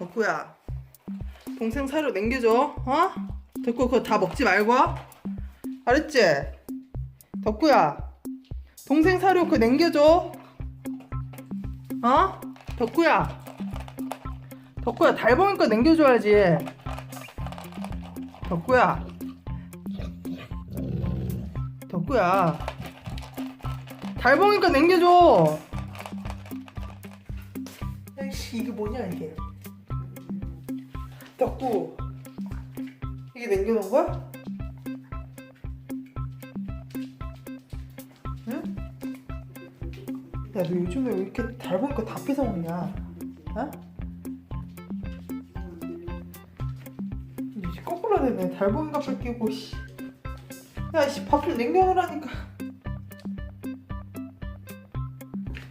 덕구야 동생 사료 남겨줘 어? 덕구 그거 다 먹지 말고 알았지? 덕구야 동생 사료 그거 남겨줘 어? 덕구야 덕구야 달봉이 거 남겨줘야지 덕구야 덕구야 달봉이 거 남겨줘 이게 뭐냐 이게 덕구 이게 남겨놓은 거야? 응? 야 너 요즘에 왜 이렇게 달봉이 거다 뺏어 먹냐 어? 이제 거꾸로 되네 달봉이가 뺏기고 씨. 야씨 밥좀 남겨놓으라니까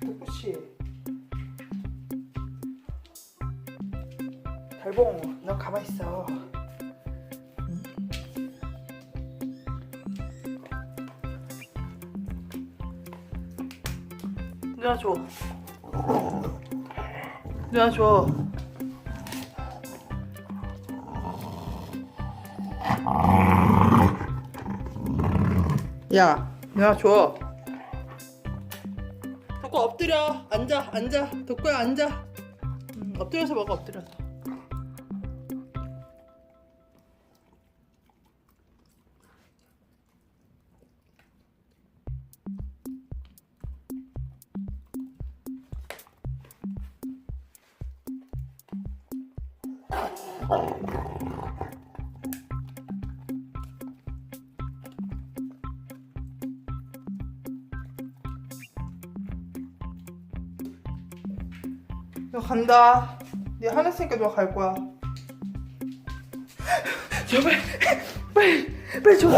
덕구씨 달봉, 너 가만 있어. 응? 누나 줘. 누나 줘. 야, 누나 줘. 덕구 엎드려. 앉아, 앉아. 덕구야 앉아. 응, 엎드려서 먹어, 엎드려서. 너 간다. 네 화냈으니까 너 갈 거야. 제발, 빨리, 빨리 줘.